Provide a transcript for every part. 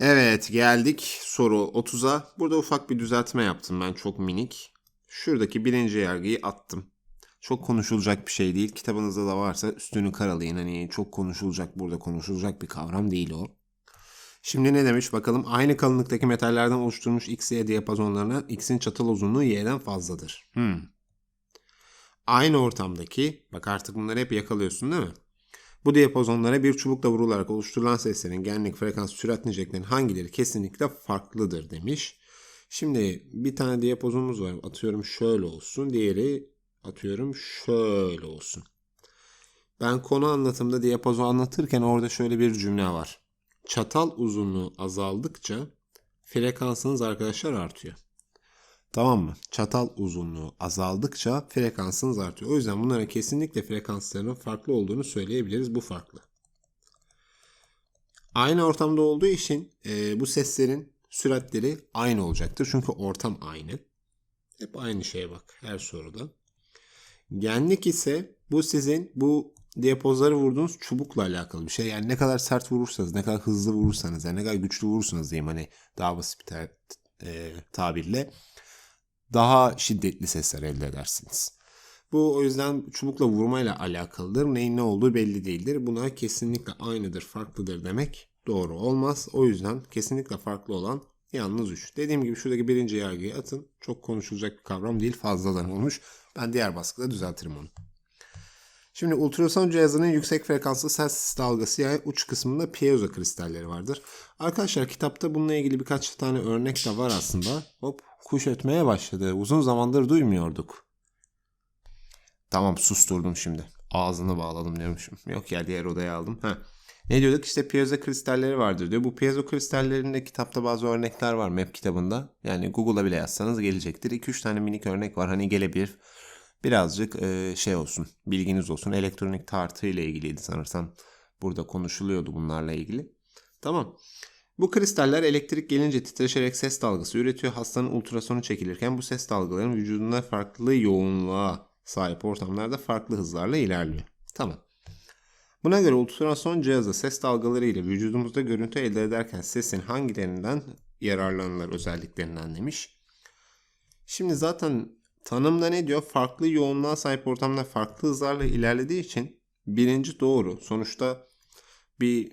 Evet geldik soru 30'a. Burada ufak bir düzeltme yaptım ben çok minik. Şuradaki birinci yargıyı attım. Çok konuşulacak bir şey değil. Kitabınızda da varsa üstünü karalayın. Hani çok konuşulacak burada konuşulacak bir kavram değil o. Şimdi ne demiş bakalım. Aynı kalınlıktaki metallerden oluşturulmuş X, Y diyapazonlarına X'in çatal uzunluğu Y'den fazladır. Hmm. Aynı ortamdaki, bak artık bunları hep yakalıyorsun değil mi? Bu diyapazonlara bir çubukla vurularak oluşturulan seslerin genlik, frekans, sürat niceliklerinin hangileri kesinlikle farklıdır demiş. Şimdi bir tane diyapazonumuz var. Atıyorum şöyle olsun. Diğeri atıyorum şöyle olsun. Ben konu anlatımda diyapazon anlatırken orada şöyle bir cümle var. Çatal uzunluğu azaldıkça frekansınız arkadaşlar artıyor. Tamam mı? Çatal uzunluğu azaldıkça frekansınız artıyor. O yüzden bunlara kesinlikle frekanslarının farklı olduğunu söyleyebiliriz. Bu farklı. Aynı ortamda olduğu için e, bu seslerin süratleri aynı olacaktır. Çünkü ortam aynı. Hep aynı şeye bak her soruda. Genlik ise bu sizin bu diyapozları vurduğunuz çubukla alakalı bir şey. Yani ne kadar sert vurursanız, ne kadar hızlı vurursanız, yani ne kadar güçlü vurursanız diyeyim hani daha basit bir e, tabirle daha şiddetli sesler elde edersiniz. Bu o yüzden çubukla vurmayla alakalıdır. Neyin ne olduğu belli değildir. Buna kesinlikle aynıdır, farklıdır demek doğru olmaz. O yüzden kesinlikle farklı olan yalnız 3. Dediğim gibi şuradaki birinci yargıyı atın. Çok konuşulacak bir kavram değil. Fazladan olmuş. Ben diğer baskıda düzeltirim onu. Şimdi ultrason cihazının yüksek frekanslı ses dalgası yani uç kısmında piezo kristalleri vardır. Arkadaşlar kitapta bununla ilgili birkaç tane örnek de var aslında. Hop kuş ötmeye başladı. Uzun zamandır duymuyorduk. Tamam susturdum şimdi. Ağzını bağladım diyormuşum. Yok ya diğer odaya aldım. Ha. Ne diyorduk? İşte piezo kristalleri vardır diyor. Bu piezo kristallerinde kitapta bazı örnekler var map kitabında. Yani Google'a bile yazsanız gelecektir. 2-3 tane minik örnek var. Hani gelebilir. Birazcık e, şey olsun. Bilginiz olsun. Elektronik tartı ile ilgiliydi sanırsam. Burada konuşuluyordu bunlarla ilgili. Tamam. Bu kristaller elektrik gelince titreşerek ses dalgası üretiyor. Hastanın ultrasonu çekilirken bu ses dalgalarının vücudunda farklı yoğunluğa sahip ortamlarda farklı hızlarla ilerliyor. Tamam. Buna göre ultrason cihazı ses dalgaları ile vücudumuzda görüntü elde ederken sesin hangilerinden yararlanılır özelliklerinden demiş. Şimdi zaten tanımda ne diyor? Farklı yoğunluğa sahip ortamda farklı hızlarla ilerlediği için birinci doğru. Sonuçta bir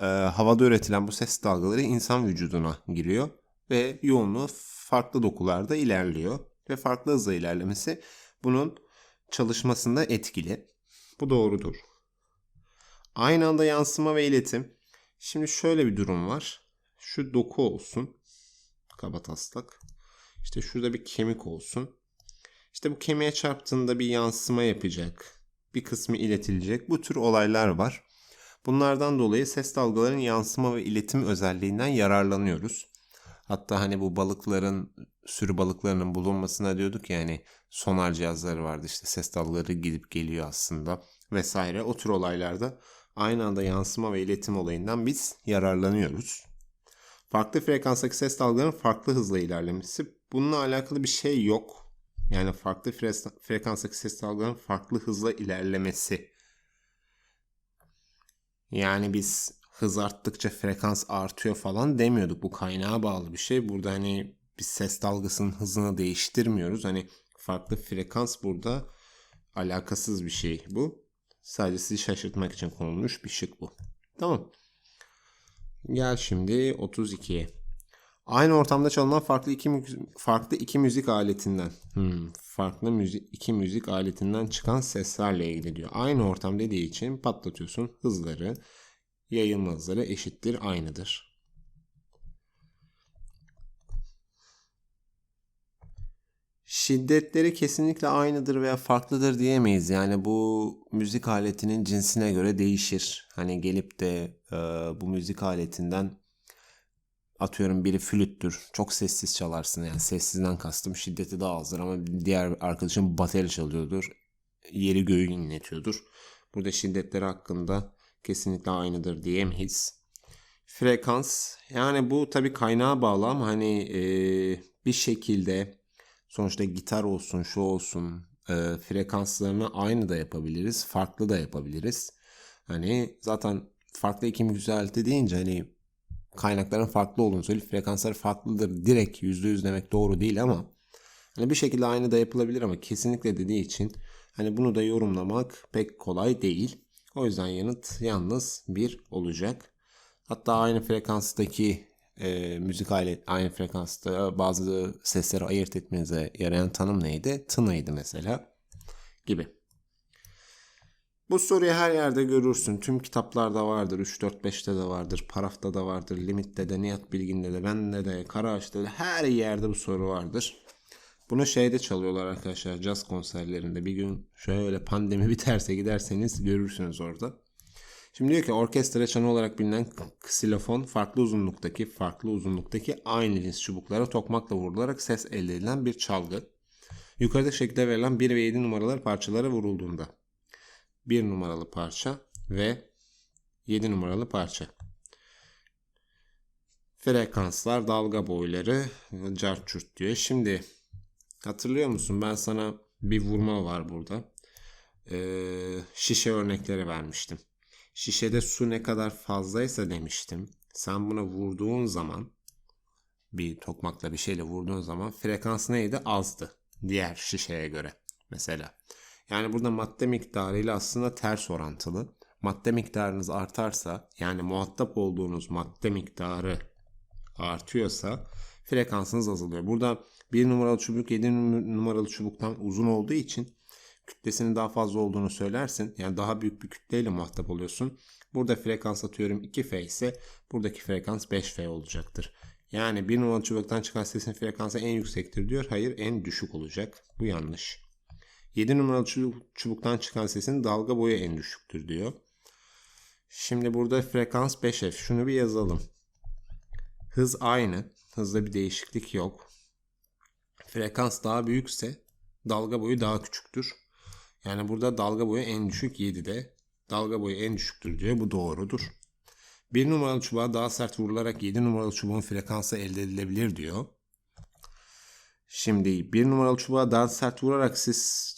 e, havada üretilen bu ses dalgaları insan vücuduna giriyor ve yoğunluğu farklı dokularda ilerliyor ve farklı hızla ilerlemesi bunun çalışmasında etkili. Bu doğrudur. Aynı anda yansıma ve iletim. Şimdi şöyle bir durum var. Şu doku olsun. Kaba taslak. İşte şurada bir kemik olsun. İşte bu kemiğe çarptığında bir yansıma yapacak. Bir kısmı iletilecek. Bu tür olaylar var. Bunlardan dolayı ses dalgalarının yansıma ve iletim özelliğinden yararlanıyoruz. Hatta hani bu balıkların sürü balıklarının bulunmasına diyorduk ya hani sonar cihazları vardı işte ses dalgaları gidip geliyor aslında vesaire. O tür olaylarda aynı anda yansıma ve iletim olayından biz yararlanıyoruz. Farklı frekanstaki ses dalgalarının farklı hızla ilerlemesi bununla alakalı bir şey yok. Yani farklı fre- frekanstaki ses dalgalarının farklı hızla ilerlemesi. Yani biz hız arttıkça frekans artıyor falan demiyorduk. Bu kaynağa bağlı bir şey. Burada hani biz ses dalgasının hızını değiştirmiyoruz. Hani farklı frekans burada alakasız bir şey bu. Sadece sizi şaşırtmak için konulmuş bir şık bu. Tamam. Gel şimdi 32'ye. Aynı ortamda çalınan farklı iki farklı iki müzik aletinden, hmm, farklı müzik iki müzik aletinden çıkan seslerle ilgili diyor. Aynı ortam dediği için patlatıyorsun hızları, yayılma hızları eşittir, aynıdır. Şiddetleri kesinlikle aynıdır veya farklıdır diyemeyiz. Yani bu müzik aletinin cinsine göre değişir. Hani gelip de e, bu müzik aletinden atıyorum biri flüttür. Çok sessiz çalarsın. Yani sessizden kastım şiddeti daha azdır ama diğer arkadaşın bateri çalıyordur. Yeri göğü inletiyordur. Burada şiddetleri hakkında kesinlikle aynıdır diyemeyiz. Frekans yani bu tabii kaynağa bağlı ama hani e, bir şekilde sonuçta gitar olsun şu olsun e, frekanslarını aynı da yapabiliriz. Farklı da yapabiliriz. Hani zaten farklı iki müzik deyince hani kaynakların farklı olduğunu söyleyip frekansları farklıdır. Direkt %100 demek doğru değil ama hani bir şekilde aynı da yapılabilir ama kesinlikle dediği için hani bunu da yorumlamak pek kolay değil. O yüzden yanıt yalnız bir olacak. Hatta aynı frekanstaki e, müzik alet aynı frekansta bazı sesleri ayırt etmenize yarayan tanım neydi? Tınıydı mesela gibi. Bu soruyu her yerde görürsün. Tüm kitaplarda vardır. 3, 4, 5'te de vardır. Parafta da vardır. Limit'te de, Nihat Bilgin'de de, bende de, Karaağaç'ta da her yerde bu soru vardır. Bunu şeyde çalıyorlar arkadaşlar. Caz konserlerinde. Bir gün şöyle pandemi biterse giderseniz görürsünüz orada. Şimdi diyor ki orkestra çanı olarak bilinen ksilofon farklı uzunluktaki farklı uzunluktaki aynı cins çubuklara tokmakla vurularak ses elde edilen bir çalgı. Yukarıda şekilde verilen 1 ve 7 numaralar parçalara vurulduğunda 1 numaralı parça ve 7 numaralı parça. Frekanslar, dalga boyları, cart diyor. Şimdi hatırlıyor musun ben sana bir vurma var burada. Ee, şişe örnekleri vermiştim. Şişede su ne kadar fazlaysa demiştim. Sen buna vurduğun zaman bir tokmakla bir şeyle vurduğun zaman frekans neydi? Azdı. Diğer şişeye göre mesela. Yani burada madde miktarıyla aslında ters orantılı. Madde miktarınız artarsa yani muhatap olduğunuz madde miktarı artıyorsa frekansınız azalıyor. Burada bir numaralı çubuk 7 numaralı çubuktan uzun olduğu için kütlesinin daha fazla olduğunu söylersin. Yani daha büyük bir kütleyle muhatap oluyorsun. Burada frekans atıyorum 2F ise buradaki frekans 5F olacaktır. Yani bir numaralı çubuktan çıkan sesin frekansı en yüksektir diyor. Hayır en düşük olacak. Bu yanlış. 7 numaralı çubuktan çıkan sesin dalga boyu en düşüktür diyor. Şimdi burada frekans 5F. Şunu bir yazalım. Hız aynı. Hızda bir değişiklik yok. Frekans daha büyükse dalga boyu daha küçüktür. Yani burada dalga boyu en düşük 7'de. Dalga boyu en düşüktür diyor. Bu doğrudur. 1 numaralı çubuğa daha sert vurularak 7 numaralı çubuğun frekansı elde edilebilir diyor. Şimdi 1 numaralı çubuğa daha sert vurarak siz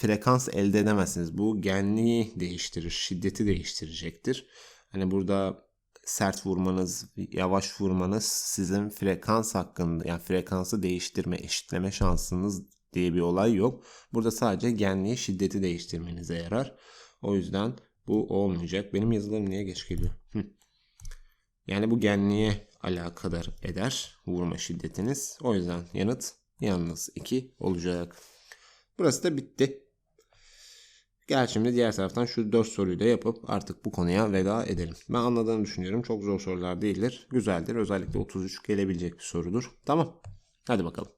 frekans elde edemezsiniz. Bu genliği değiştirir, şiddeti değiştirecektir. Hani burada sert vurmanız, yavaş vurmanız sizin frekans hakkında yani frekansı değiştirme, eşitleme şansınız diye bir olay yok. Burada sadece genliği, şiddeti değiştirmenize yarar. O yüzden bu olmayacak. Benim yazılarım niye geç geliyor? Yani bu genliğe alakadar eder vurma şiddetiniz. O yüzden yanıt yalnız 2 olacak. Burası da bitti. Gel şimdi diğer taraftan şu 4 soruyu da yapıp artık bu konuya veda edelim. Ben anladığını düşünüyorum. Çok zor sorular değildir. Güzeldir. Özellikle 33 gelebilecek bir sorudur. Tamam. Hadi bakalım.